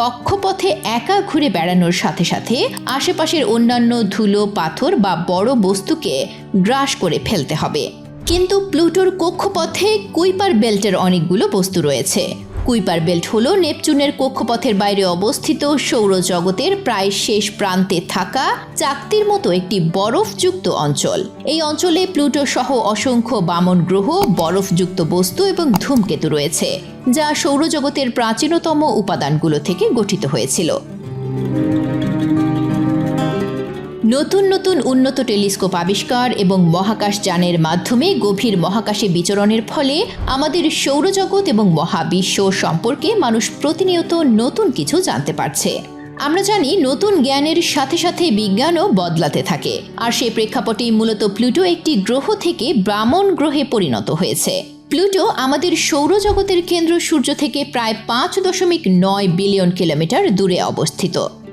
কক্ষপথে একা ঘুরে বেড়ানোর সাথে সাথে আশেপাশের অন্যান্য ধুলো, পাথর বা বড় বস্তুকে গ্রাস করে ফেলতে হবে। কিন্তু প্লুটোর কক্ষপথে কুইপার বেল্টের অনেকগুলো বস্তু রয়েছে। কুইপার বেল্ট হল নেপচুনের কক্ষপথের বাইরে অবস্থিত সৌরজগতের প্রায় শেষ প্রান্তে থাকা চাকতির মতো একটি বরফযুক্ত অঞ্চল। এই অঞ্চলে প্লুটো সহ অসংখ্য বামন গ্রহ, বরফযুক্ত বস্তু এবং ধূমকেতু রয়েছে, যা সৌরজগতের প্রাচীনতম উপাদানগুলো থেকে গঠিত হয়েছিল। নতুন নতুন উন্নত টেলিস্কোপ আবিষ্কার এবং মহাকাশ যানের মাধ্যমে গভীর মহাকাশে বিচরণের ফলে আমাদের সৌরজগৎ এবং মহাবিশ্ব সম্পর্কে মানুষ প্রতিনিয়ত নতুন কিছু জানতে পারছে। আমরা জানি নতুন জ্ঞানের সাথে সাথে বিজ্ঞানও বদলাতে থাকে। আর সেই প্রেক্ষাপটেই মূলত প্লুটো একটি গ্রহ থেকে ব্রাহ্মণ গ্রহে পরিণত হয়েছে। প্লুটো আমাদের সৌরজগতের কেন্দ্র সূর্য থেকে প্রায় পাঁচ দশমিক নয় বিলিয়ন কিলোমিটার দূরে অবস্থিত।